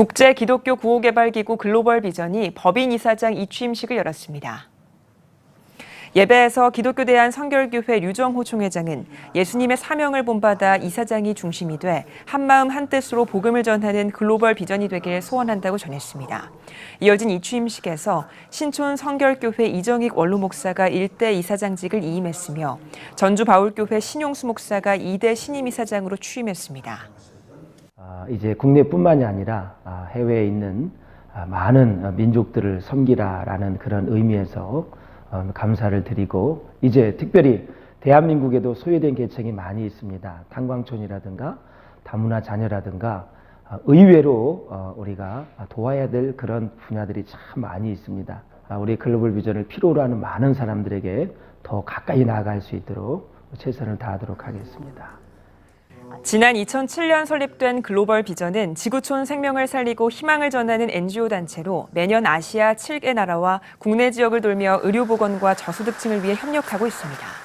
국제 기독교 구호개발기구 글로벌 비전이 법인 이사장 이취임식을 열었습니다. 예배에서 기독교 대한 성결교회 류정호 총회장은 예수님의 사명을 본받아 이사장이 중심이 돼 한마음 한뜻으로 복음을 전하는 글로벌 비전이 되길 소원한다고 전했습니다. 이어진 이취임식에서 신촌 성결교회 이정익 원로 목사가 일대 이사장직을 이임했으며 전주 바울교회 신용수 목사가 이대 신임 이사장으로 취임했습니다. 아, 이제 국내뿐만이 아니라 아, 해외에 있는 아, 많은 어, 민족들을 섬기라라는 그런 의미에서 어, 감사를 드리고 이제 특별히 대한민국에도 소외된 계층이 많이 있습니다. 탄광촌이라든가 다문화 자녀라든가 아, 의외로 어, 우리가 도와야 될 그런 분야들이 참 많이 있습니다. 아, 우리 글로벌 비전을 필요로 하는 많은 사람들에게 더 가까이 나아갈 수 있도록 최선을 다하도록 하겠습니다. 지난 2007년 설립된 글로벌 비전은 지구촌 생명을 살리고 희망을 전하는 NGO 단체로 매년 아시아 7개 나라와 국내 지역을 돌며 의료보건과 저소득층을 위해 협력하고 있습니다.